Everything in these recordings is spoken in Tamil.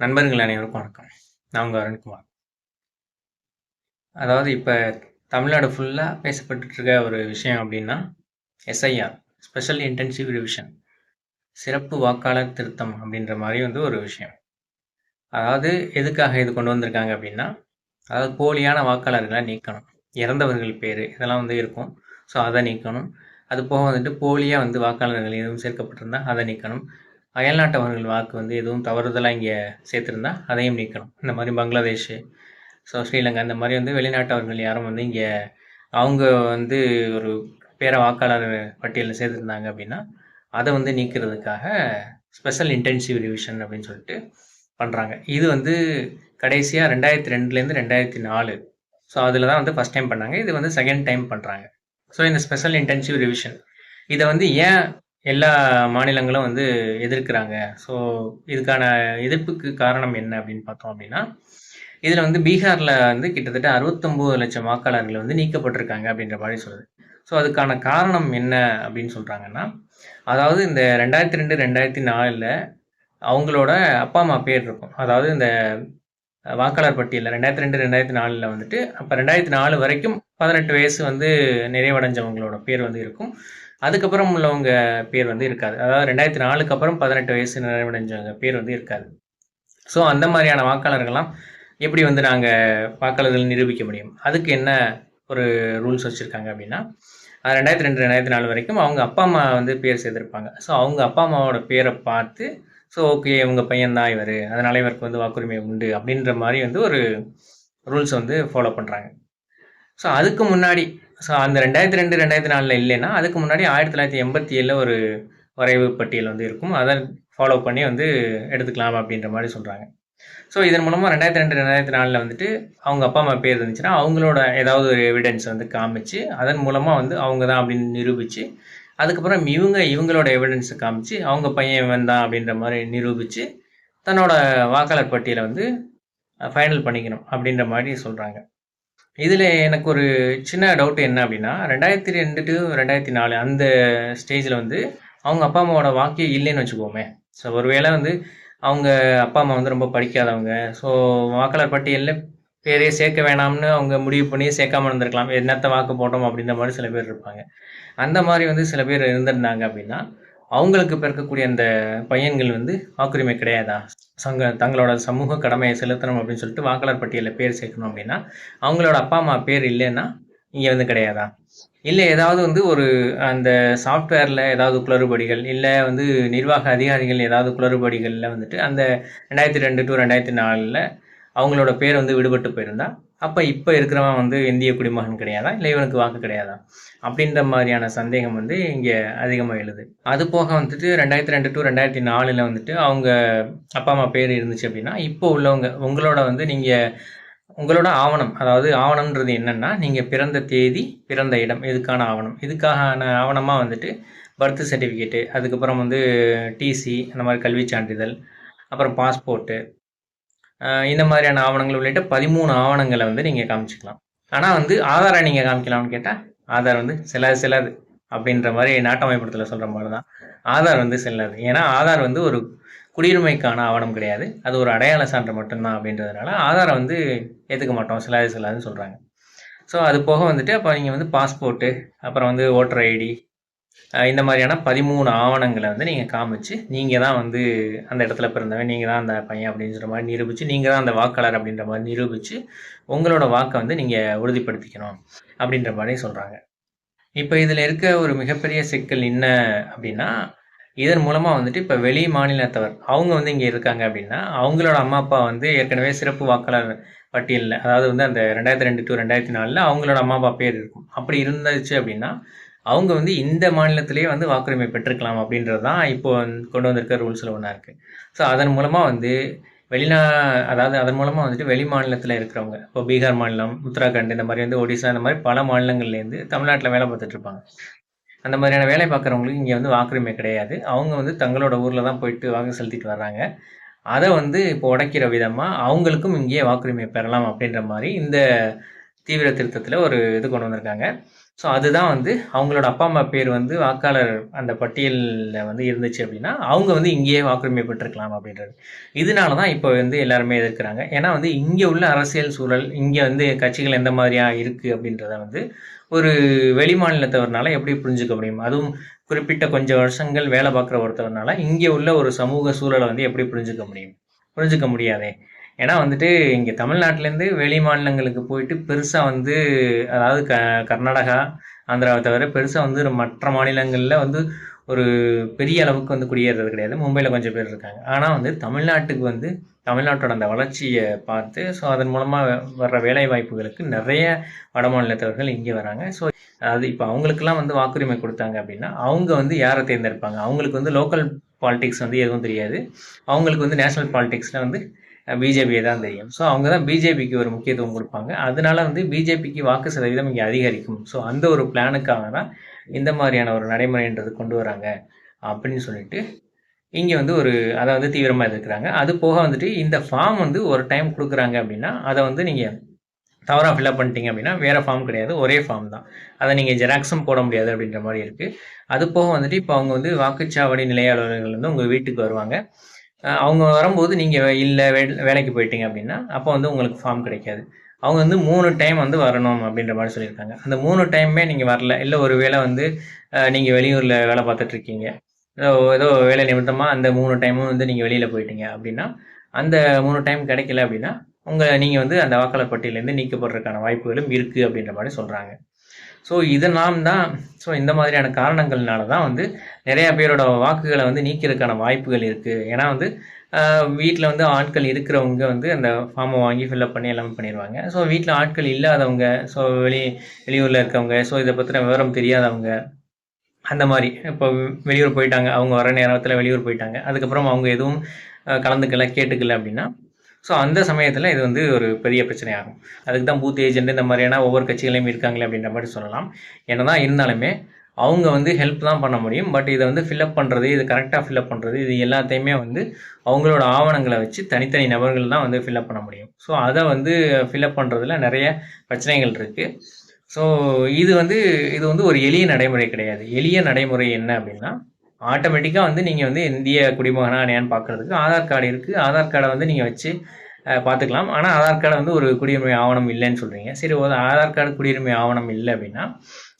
நண்பர்கள் அனைவருக்கும் வணக்கம். நான் உங்கள் அருண்குமார். அதாவது இப்போ தமிழ்நாடு ஃபுல்லாக பேசப்பட்டுட்டு இருக்க ஒரு விஷயம் அப்படின்னா எஸ்ஐஆர் ஸ்பெஷல் இன்டென்சிவ் ரிவிஷன் சிறப்பு வாக்காளர் திருத்தம் அப்படின்ற மாதிரி வந்து ஒரு விஷயம். அதாவது எதுக்காக இது கொண்டு வந்திருக்காங்க அப்படின்னா அதாவது போலியான வாக்காளர்களை நீக்கணும். இறந்தவர்கள் பேர் இதெல்லாம் வந்து இருக்கும். ஸோ அதை நீக்கணும். அது போக வந்துட்டு போலியாக வந்து வாக்காளர்கள் எதுவும் சேர்க்கப்பட்டிருந்தா அதை நீக்கணும். அயல்நாட்டவர்கள் வாக்கு வந்து எதுவும் தவறுதலாக இங்கே சேர்த்துருந்தா அதையும் நீக்கணும். இந்த மாதிரி பங்களாதேஷ் ஸோ ஸ்ரீலங்கா இந்த மாதிரி வந்து வெளிநாட்டவர்கள் யாரும் வந்து இங்கே அவங்க வந்து ஒரு பேர வாக்காளர் பட்டியலில் சேர்த்துருந்தாங்க அப்படின்னா அதை வந்து நீக்கிறதுக்காக ஸ்பெஷல் இன்டென்சிவ் ரிவிஷன் அப்படின்னு சொல்லிட்டு பண்ணுறாங்க இது வந்து கடைசியாக ரெண்டாயிரத்தி ரெண்டுலேருந்து ரெண்டாயிரத்தி நாலு. ஸோ அதில் தான் வந்து ஃபஸ்ட் டைம் பண்ணாங்க. இது வந்து செகண்ட் டைம் பண்ணுறாங்க ஸோ இந்த ஸ்பெஷல் இன்டென்சிவ் ரிவிஷன் இதை வந்து ஏன் எல்லா மாநிலங்களும் வந்து எதிர்க்கிறாங்க. ஸோ இதுக்கான எதிர்ப்புக்கு காரணம் என்ன அப்படின்னு பார்த்தோம் அப்படின்னா இதில் வந்து பீகாரில் வந்து கிட்டத்தட்ட அறுபத்தொம்போது லட்சம் வாக்காளர்கள் வந்து நீக்கப்பட்டிருக்காங்க அப்படின்ற மாதிரி சொல்லுது. ஸோ அதுக்கான காரணம் என்ன அப்படின்னு சொல்கிறாங்கன்னா அதாவது இந்த ரெண்டாயிரத்தி ரெண்டு ரெண்டாயிரத்தி நாலில் அவங்களோட அப்பா அம்மா பேர் இருக்கும். அதாவது இந்த வாக்காளர் பட்டியலில் ரெண்டாயிரத்தி ரெண்டு ரெண்டாயிரத்தி நாலில் வந்துட்டு அப்போ ரெண்டாயிரத்தி நாலு வரைக்கும் பதினெட்டு வயசு வந்து நிறைவடைஞ்சவங்களோட பேர் வந்து இருக்கும். அதுக்கப்புறம் உள்ளவங்க பேர் வந்து இருக்காது. அதாவது ரெண்டாயிரத்தி நாலுக்கு அப்புறம் பதினெட்டு வயசு நிறைவடைஞ்சவங்க பேர் வந்து இருக்காது. ஸோ அந்த மாதிரியான வாக்காளர்கள்லாம் எப்படி வந்து நாங்கள் வாக்காளர்கள் நிரூபிக்க முடியும்? அதுக்கு என்ன ஒரு ரூல்ஸ் வச்சுருக்காங்க அப்படின்னா ரெண்டாயிரத்தி ரெண்டு ரெண்டாயிரத்தி நாலு வரைக்கும் அவங்க அப்பா அம்மா வந்து பேர் சேர்த்துருப்பாங்க. ஸோ அவங்க அப்பா அம்மாவோட பேரை பார்த்து ஸோ ஓகே இவங்க பையன்தான் இவர் அதனால் இவருக்கு வந்து வாக்குரிமை உண்டு அப்படின்ற மாதிரி வந்து ஒரு ரூல்ஸ் வந்து ஃபாலோ பண்ணுறாங்க ஸோ அதுக்கு முன்னாடி ஸோ அந்த ரெண்டாயிரத்தி ரெண்டு ரெண்டாயிரத்தி நாலில் இல்லைன்னா அதுக்கு முன்னாடி ஆயிரத்தி தொள்ளாயிரத்தி எண்பத்தி ஏழில் ஒரு வரைவு பட்டியல் வந்து இருக்கும். அதை ஃபாலோ பண்ணி வந்து எடுத்துக்கலாம் அப்படின்ற மாதிரி சொல்கிறாங்க ஸோ இதன் மூலமாக ரெண்டாயிரத்தி ரெண்டு ரெண்டாயிரத்தி நாலில் வந்துட்டு அவங்க அப்பா அம்மா பேர் இருந்துச்சுன்னா அவங்களோட ஏதாவது ஒரு எவிடன்ஸ் வந்து காமிச்சு அதன் மூலமாக வந்து அவங்க தான் அப்படின்னு நிரூபித்து அதுக்கப்புறம் இவங்க இவங்களோட எவிடன்ஸை காமிச்சு அவங்க பையன் இவன் தான் அப்படின்ற மாதிரி நிரூபித்து தன்னோட வாக்காளர் பட்டியலை வந்து ஃபைனல் பண்ணிக்கணும் அப்படின்ற மாதிரி சொல்கிறாங்க இதில் எனக்கு ஒரு சின்ன டவுட் என்ன அப்படின்னா ரெண்டாயிரத்தி ரெண்டு டு ரெண்டாயிரத்தி நாலு அந்த ஸ்டேஜில் வந்து அவங்க அப்பா அம்மாவோட வாக்கியம் இல்லைன்னு வச்சுக்கோமே. ஸோ ஒருவேளை வந்து அவங்க அப்பா அம்மா வந்து ரொம்ப படிக்காதவங்க ஸோ வாக்காளர் பட்டியலில் பேரே சேர்க்க வேணாம்னு அவங்க முடிவு பண்ணி சேர்க்காம இருந்திருக்கலாம். என்னத்த வாக்கு போட்டோம் அப்படின்ற மாதிரி சில பேர் இருப்பாங்க. அந்த மாதிரி வந்து சில பேர் இருந்திருந்தாங்க அப்படின்னா அவங்களுக்கு பிறக்கக்கூடிய அந்த பையன்கள் வந்து வாக்குரிமை கிடையாதா? சங்க தங்களோட சமூக கடமையை செலுத்தணும் அப்படின்னு சொல்லிட்டு வாக்காளர் பட்டியலில் பேர் சேர்க்கணும் அப்படின்னா அவங்களோட அப்பா அம்மா பேர் இல்லைன்னா இங்கே வந்து கிடையாதா? இல்லை ஏதாவது வந்து ஒரு அந்த சாஃப்ட்வேரில் ஏதாவது குளறுபடிகள் இல்லை வந்து நிர்வாக அதிகாரிகள் ஏதாவது குளறுபடிகளில் வந்துட்டு அந்த ரெண்டாயிரத்தி ரெண்டு டு ரெண்டாயிரத்தி நாலில் அவங்களோட பேர் வந்து விடுபட்டு போயிருந்தா அப்போ இப்போ இருக்கிறவன் வந்து இந்திய குடிமகன் கிடையாதா? இல்லை இவனுக்கு வாக்கு கிடையாதா? அப்படின்ற மாதிரியான சந்தேகம் வந்து இங்கே அதிகமாக எழுது. அது போக வந்துட்டு ரெண்டாயிரத்தி ரெண்டு டு ரெண்டாயிரத்தி நாலில் வந்துட்டு அவங்க அப்பா அம்மா பேர் இருந்துச்சு அப்படின்னா இப்போ உள்ளவங்க உங்களோட வந்து நீங்கள் உங்களோட ஆவணம் அதாவது ஆவணம்ன்றது என்னென்னா நீங்கள் பிறந்த தேதி பிறந்த இடம் இதுக்கான ஆவணம். இதுக்கான ஆவணமாக வந்துட்டு பர்த் சர்டிஃபிகேட்டு அதுக்கப்புறம் வந்து டிசி அந்த மாதிரி கல்வி சான்றிதழ் அப்புறம் பாஸ்போர்ட்டு இந்த மாதிரியான ஆவணங்கள் உள்ளிட்ட பதிமூணு ஆவணங்களை வந்து நீங்கள் காமிச்சிக்கலாம். ஆனால் வந்து ஆதாரை நீங்கள் காமிக்கலாம்னு கேட்டால் ஆதார் வந்து செல்லாது செல்லாது அப்படின்ற மாதிரி நாட்டமைப்படத்தில் சொல்கிற மாதிரி தான் ஆதார் வந்து செல்லாது ஏன்னா ஆதார் வந்து ஒரு குடியுரிமைக்கான ஆவணம் கிடையாது. அது ஒரு அடையாள சான்று மட்டும்தான் அப்படின்றதுனால ஆதாரை வந்து ஏற்றுக்க மாட்டோம். செல்லாது செல்லாதுன்னு சொல்கிறாங்க ஸோ அது போக வந்துட்டு அப்போ நீங்கள் வந்து பாஸ்போர்ட்டு அப்புறம் வந்து ஓட்டர் ஐடி இந்த மாதிரியான பதிமூணு ஆவணங்களை வந்து நீங்கள் காமிச்சு நீங்கள் தான் வந்து அந்த இடத்துல பிறந்தவன் நீங்கள் தான் அந்த பையன் அப்படின்ற மாதிரி நிரூபித்து நீங்கள் தான் அந்த வாக்காளர் அப்படின்ற மாதிரி நிரூபித்து உங்களோட வாக்கை வந்து நீங்கள் உறுதிப்படுத்திக்கணும் அப்படின்ற மாதிரி சொல்கிறாங்க இப்போ இதில் இருக்க ஒரு மிகப்பெரிய சிக்கல் என்ன அப்படின்னா இதன் மூலமாக வந்துட்டு இப்போ வெளி மாநிலத்தவர் அவங்க வந்து இங்கே இருக்காங்க அப்படின்னா அவங்களோட அம்மா அப்பா வந்து ஏற்கனவே சிறப்பு வாக்காளர் பட்டியலில் அதாவது வந்து அந்த ரெண்டாயிரத்தி ரெண்டு டு ரெண்டாயிரத்தி நாலில் அவங்களோட அம்மா அப்பா பேர் இருக்கும். அப்படி இருந்துச்சு அப்படின்னா அவங்க வந்து இந்த மாநிலத்திலேயே வந்து வாக்குரிமை பெற்றுக்கலாம் அப்படின்றது தான் இப்போ கொண்டு வந்திருக்க ரூல்ஸில் ஒன்றா இருக்குது ஸோ அதன் மூலமாக வந்து வெளிநா அதாவது அதன் மூலமாக வந்துட்டு வெளி மாநிலத்தில் இருக்கிறவங்க இப்போ பீகார் மாநிலம் உத்தராகண்ட் இந்த மாதிரி வந்து ஒடிசா இந்த மாதிரி பல மாநிலங்கள்லேருந்து தமிழ்நாட்டில் வேலை பார்த்துட்ருப்பாங்க அந்த மாதிரியான வேலை பார்க்குறவங்களுக்கு இங்கே வந்து வாக்குரிமை கிடையாது. அவங்க வந்து தங்களோட ஊரில் தான் போயிட்டு வாக்கு செலுத்திட்டு வர்றாங்க. அதை வந்து இப்போ உடைக்கிற விதமாக அவங்களுக்கும் இங்கேயே வாக்குரிமை பெறலாம் அப்படின்ற மாதிரி இந்த தீவிர திருத்தத்தில் ஒரு இது கொண்டு வந்திருக்காங்க. ஸோ அதுதான் வந்து அவங்களோட அப்பா அம்மா பேர் வந்து வாக்காளர் அந்த பட்டியலில் வந்து இருந்துச்சு அப்படின்னா அவங்க வந்து இங்கேயே வாக்குரிமை பெற்றிருக்கலாம் அப்படின்றது. இதனால தான் இப்போ வந்து எல்லாருமே எதிர்க்கிறாங்க. ஏன்னா வந்து இங்கே உள்ள அரசியல் சூழல் இங்கே வந்து கட்சிகள் எந்த மாதிரியாக இருக்குது அப்படின்றத வந்து ஒரு வெளி மாநிலத்தவர்னால எப்படி புரிஞ்சுக்க முடியும்? அதுவும் குறிப்பிட்ட கொஞ்சம் வருஷங்கள் வேலை பார்க்குற ஒருத்தவர்னால இங்கே உள்ள ஒரு சமூக சூழலை வந்து எப்படி புரிஞ்சுக்க முடியும்? புரிஞ்சுக்க முடியாதே. ஏன்னா வந்துட்டு இங்கே தமிழ்நாட்டிலேருந்து வெளி மாநிலங்களுக்கு போயிட்டு பெருசாக வந்து அதாவது க கர்நாடகா ஆந்திராவை தவிர பெருசாக வந்து மற்ற மாநிலங்களில் வந்து ஒரு பெரிய அளவுக்கு வந்து குடியேறது கிடையாது. மும்பையில் கொஞ்சம் பேர் இருக்காங்க. ஆனால் வந்து தமிழ்நாட்டுக்கு வந்து தமிழ்நாட்டோட அந்த வளர்ச்சியை பார்த்து ஸோ அதன் மூலமாக வர்ற வேலை வாய்ப்புகளுக்கு நிறைய வட மாநிலத்தவர்கள் இங்கே வராங்க. ஸோ அது இப்போ அவங்களுக்கெல்லாம் வந்து வாக்குரிமை கொடுத்தாங்க அப்படின்னா அவங்க வந்து யாரை தேர்ந்தெடுப்பாங்க? அவங்களுக்கு வந்து லோக்கல் பாலிடிக்ஸ் வந்து எதுவும் தெரியாது. அவங்களுக்கு வந்து நேஷனல் பாலிடிக்ஸில் வந்து பிஜேபியை தான் தெரியும். ஸோ அவங்க தான் பிஜேபிக்கு ஒரு முக்கியத்துவம் கொடுப்பாங்க. அதனால வந்து பிஜேபிக்கு வாக்கு சதவீதம் இங்கே அதிகரிக்கும். ஸோ அந்த ஒரு பிளானுக்காக தான் இந்த மாதிரியான ஒரு நடைமுறைன்றது கொண்டு வராங்க அப்படின்னு சொல்லிட்டு இங்கே வந்து ஒரு அதை வந்து தீவிரமாக எதிர்க்கிறாங்க. அது போக வந்துட்டு இந்த ஃபார்ம் வந்து ஒரு டைம் கொடுக்குறாங்க அப்படின்னா அதை வந்து நீங்கள் தவறாக ஃபில்அப் பண்ணிட்டீங்க அப்படின்னா வேறு ஃபார்ம் கிடையாது. ஒரே ஃபார்ம் தான். அதை நீங்கள் ஜெராக்ஸும் போட முடியாது அப்படின்ற மாதிரி இருக்குது அது போக வந்துட்டு இப்போ அவங்க வந்து வாக்குச்சாவடி நிலையாளர்கள் வந்து உங்கள் வீட்டுக்கு வருவாங்க. அவங்க வரும்போது நீங்கள் இல்லை வே வேலைக்கு போயிட்டீங்க அப்படின்னா அப்போ வந்து உங்களுக்கு ஃபார்ம் கிடைக்காது. அவங்க வந்து மூணு டைம் வந்து வரணும் அப்படின்ற மாதிரி சொல்லியிருக்காங்க. அந்த மூணு டைமே நீங்கள் வரல. இல்லை ஒரு வேளை வந்து நீங்கள் வெளியூரில் வேலை பார்த்துட்ருக்கீங்க ஏதோ வேலை நிமித்தமாக அந்த மூணு டைமும் வந்து நீங்கள் வெளியில் போயிட்டீங்க அப்படின்னா அந்த மூணு டைம் கிடைக்கல அப்படின்னா உங்கள் நீங்கள் வந்து அந்த வாக்காளர் பட்டியலேருந்து நீக்கப்படுறதுக்கான வாய்ப்புகளும் இருக்குது அப்படின்ற மாதிரி சொல்கிறாங்க ஸோ இதெல்லாம் தான். ஸோ இந்த மாதிரியான காரணங்கள்னால தான் வந்து நிறையா பேரோட வாக்குகளை வந்து நீக்கிறதுக்கான வாய்ப்புகள் இருக்குது ஏன்னா வந்து வீட்டில் வந்து ஆட்கள் இருக்கிறவங்க வந்து அந்த ஃபார்மை வாங்கி ஃபில்அப் பண்ணி எல்லாமே பண்ணிடுவாங்க ஸோ வீட்டில் ஆட்கள் இல்லாதவங்க ஸோ வெளி வெளியூரில் இருக்கவங்க ஸோ இதை பற்றின விவரம் தெரியாதவங்க அந்த மாதிரி. இப்போ வெளியூர் போயிட்டாங்க அவங்க வர நேரத்தில் வெளியூர் போயிட்டாங்க. அதுக்கப்புறம் அவங்க எதுவும் கலந்துக்கல கேட்டுக்கல அப்படின்னா ஸோ அந்த சமயத்தில் இது வந்து ஒரு பெரிய பிரச்சனையாகும். அதுக்கு தான் பூத் ஏஜென்ட் இந்த மாதிரியான ஒவ்வொரு கட்சிகளையும் இருக்காங்களே அப்படின்ற மாதிரி சொல்லலாம். என்ன தான் இருந்தாலுமே அவங்க வந்து ஹெல்ப் தான் பண்ண முடியும். பட் இதை வந்து ஃபில்அப் பண்ணுறது இது கரெக்டாக ஃபில்அப் பண்ணுறது இது எல்லாத்தையுமே வந்து அவங்களோட ஆவணங்களை வச்சு தனித்தனி நபர்கள் தான் வந்து ஃபில்அப் பண்ண முடியும். ஸோ அதை வந்து ஃபில்அப் பண்ணுறதுல நிறைய பிரச்சனைகள் இருக்குது ஸோ இது வந்து இது வந்து ஒரு எளிய நடைமுறை கிடையாது. எளிய நடைமுறை என்ன அப்படின்னா ஆட்டோமேட்டிக்காக வந்து நீங்கள் வந்து இந்திய குடிமகனா என்னன்னு பார்க்குறதுக்கு ஆதார் கார்டு இருக்குது ஆதார் கார்டை வந்து நீங்கள் வச்சு பார்த்துக்கலாம் ஆனால் ஆதார் கார்டை வந்து ஒரு குடியுரிமை ஆவணம் இல்லைன்னு சொல்கிறீங்க சரி ஒரு ஆதார் கார்டு குடியுரிமை ஆவணம் இல்லை அப்படின்னா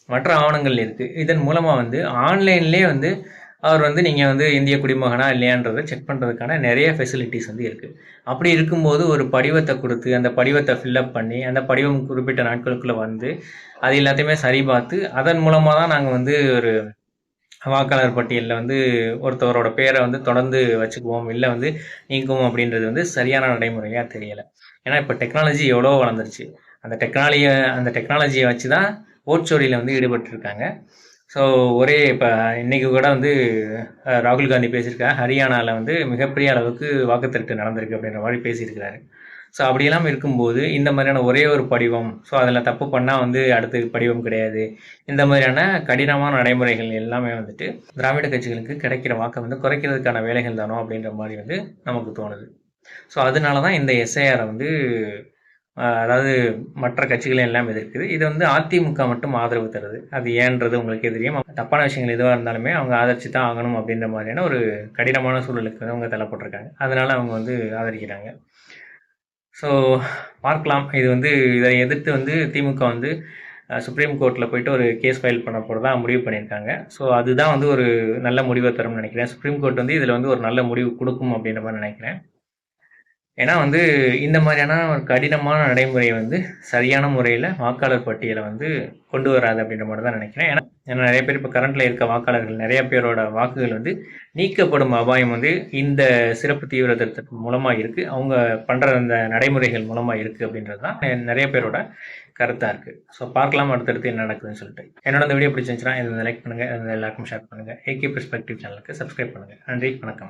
மற்ற ஆவணங்கள் இருக்குது இதன் மூலமாக வந்து ஆன்லைன்லேயே வந்து அவர் வந்து நீங்கள் வந்து இந்திய குடிமகனா இல்லையான்றதை செக் பண்ணுறதுக்கான நிறைய ஃபெசிலிட்டிஸ் வந்து இருக்குது அப்படி இருக்கும்போது ஒரு படிவத்தை கொடுத்து அந்த படிவத்தை ஃபில்லப் பண்ணி அந்த படிவம் குறிப்பிட்ட நாட்களுக்குள்ளே வந்து அது எல்லாத்தையுமே சரி பார்த்து அதன் மூலமாக தான் நாங்கள் வந்து ஒரு வாக்காளர் பட்டியலில் வந்து ஒருத்தவரோட பேரை வந்து தொடர்ந்து வச்சுக்குவோம் இல்லை வந்து நீக்குவோம் அப்படின்றது வந்து சரியான நடைமுறையாக தெரியலை. ஏன்னா இப்போ டெக்னாலஜி எவ்வளோ வளர்ந்துருச்சு. அந்த டெக்னாலஜியை அந்த டெக்னாலஜியை வச்சு தான் ஓட்சோரியில் வந்து ஈடுபட்டிருக்காங்க. ஸோ ஒரே இப்போ இன்றைக்கி கூட வந்து ராகுல் காந்தி பேசியிருக்காங்க ஹரியானாவில் வந்து மிகப்பெரிய அளவுக்கு வாக்குத்திருட்டு நடந்திருக்கு அப்படின்ற மாதிரி பேசியிருக்கிறாரு. ஸோ அப்படியெல்லாம் இருக்கும்போது இந்த மாதிரியான ஒரே ஒரு படிவம் ஸோ அதில் தப்பு பண்ணால் வந்து அடுத்து படிவம் கிடையாது. இந்த மாதிரியான கடினமான நடைமுறைகள் எல்லாமே வந்துட்டு திராவிட கட்சிகளுக்கு கிடைக்கிற வாக்கை வந்து குறைக்கிறதுக்கான வேலைகள் தானோ அப்படின்ற மாதிரி வந்து நமக்கு தோணுது. ஸோ அதனால தான் இந்த எஸ்ஐஆரை வந்து அதாவது மற்ற கட்சிகள் எல்லாம் எதிர்க்குது. இது வந்து அதிமுக மட்டும் ஆதரவு தருது. அது ஏன்றது உங்களுக்கே தெரியும். தப்பான விஷயங்கள் எதுவாக இருந்தாலுமே அவங்க ஆதரிச்சு தான் ஆகணும் அப்படின்ற மாதிரியான ஒரு கடினமான சூழலுக்கு வந்து அவங்க தள்ளப்பட்டிருக்காங்க. அதனால அவங்க வந்து ஆதரிக்கிறாங்க. ஸோ பார்க்கலாம். இது வந்து இதை எதிர்த்து வந்து திமுக வந்து சுப்ரீம் கோர்ட்டில் போயிட்டு ஒரு கேஸ் ஃபைல் பண்ண போகிறதா முடிவு பண்ணியிருக்காங்க. ஸோ அதுதான் வந்து ஒரு நல்ல முடிவை தரும்னு நினைக்கிறேன். சுப்ரீம் கோர்ட் வந்து இதில் வந்து ஒரு நல்ல முடிவு கொடுக்கும் அப்படின்ற மாதிரி நினைக்கிறேன். ஏன்னா வந்து இந்த மாதிரியான ஒரு கடினமான நடைமுறையை வந்து சரியான முறையில் வாக்காளர் பட்டியலை வந்து கொண்டு வராது அப்படின்ற மாதிரி தான் நினைக்கிறேன். ஏன்னா ஏன்னா நிறைய பேர் இப்போ கரண்ட்டில் இருக்க வாக்காளர்கள் நிறைய பேரோட வாக்குகள் வந்து நீக்கப்படும் அபாயம் வந்து இந்த சிறப்பு தீவிர திருத்தத்தின் மூலமாக இருக்குது அவங்க பண்ணுற அந்த நடைமுறைகள் மூலமாக இருக்குது அப்படின்றது தான் நிறைய பேரோட கருத்தாக இருக்குது ஸோ பார்க்கலாம் அடுத்தடுத்து என்ன நடக்குதுன்னு சொல்லிட்டு. என்னோட இந்த வீடியோ பிடிச்சிருந்துச்சுன்னா இதை லைக் பண்ணுங்கள் எல்லாருக்கும் ஷேர் பண்ணுங்கள் ஏகே பெர்ஸ்பெக்டிவ் சேனலுக்கு சப்ஸ்கிரைப் பண்ணுங்கள் நன்றி வணக்கம்.